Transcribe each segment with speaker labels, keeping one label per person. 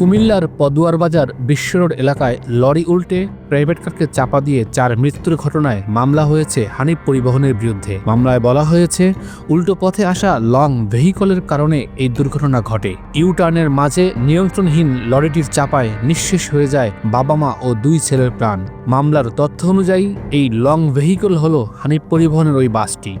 Speaker 1: কুমিল্লার পদুয়ার বাজার বিশ্ব রোড এলাকায় লরি উল্টে প্রাইভেট কারকে চাপা দিয়ে চার মৃত্যুর ঘটনায় মামলা হয়েছে হানিফ পরিবহনের বিরুদ্ধে। মামলায় বলা হয়েছে, উল্টো পথে আসা লং ভেহিকলের কারণে এই দুর্ঘটনা ঘটে। ইউ টার্নের মাঝে নিয়ন্ত্রণহীন লরিটির চাপায় নিঃশেষ হয়ে যায় বাবা মা ও দুই ছেলের প্রাণ। মামলার তথ্য অনুযায়ী, এই লং ভেহিকল হল হানিফ পরিবহনের ওই বাসটি।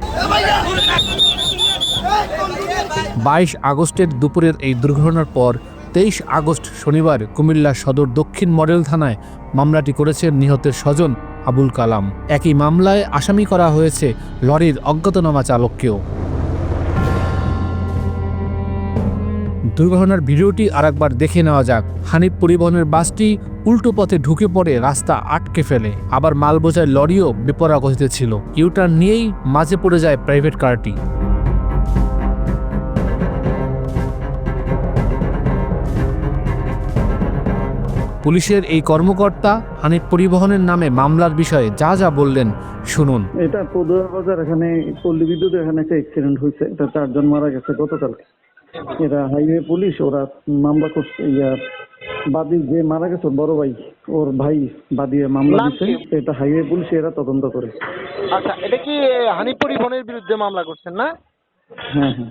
Speaker 1: বাইশ আগস্টের দুপুরের এই দুর্ঘটনার পর তেইশ আগস্ট শনিবার কুমিল্লা সদর দক্ষিণ মডেল থানায় মামলাটি করেছেন নিহতের স্বজন আবুল কালাম। একই মামলায় আসামি করা হয়েছে লরির অজ্ঞাতনামা চালককেও। দুর্ঘটনার ভিডিওটি আরেকবার দেখে নেওয়া যাক। হানিফ পরিবহনের বাসটি উল্টো পথে ঢুকে পড়ে রাস্তা আটকে ফেলে। আবার মাল বোঝায় লরিও বিপরাগতিতে ছিল। ইউটার্ন নিয়েই মাঝে পড়ে যায় প্রাইভেট কারটি। পুলিশের এই কর্মকর্তা হানিফ পরিবহনের নামে মামলার বিষয়ে যা যা বললেন শুনুন।
Speaker 2: এটা পদুয়া বাজার এখানে পল্লী বিদ্যুৎ এখানে একটা অ্যাক্সিডেন্ট হয়েছে। এটা চারজন মারা গেছে গতকাল এরা হাইওয়ে পুলিশ ওরা মামলা করছে ইয়া বাদী যে মারা গেছে বড় ভাই ওর ভাই বাদিয়ে মামলা
Speaker 3: কি?
Speaker 2: এটা হাইওয়ে পুলিশ এরা তদন্ত করে।
Speaker 3: আচ্ছা এটা কি হানি পরিবহনের বিরুদ্ধে মামলা করছেন না?
Speaker 2: হ্যাঁ হ্যাঁ।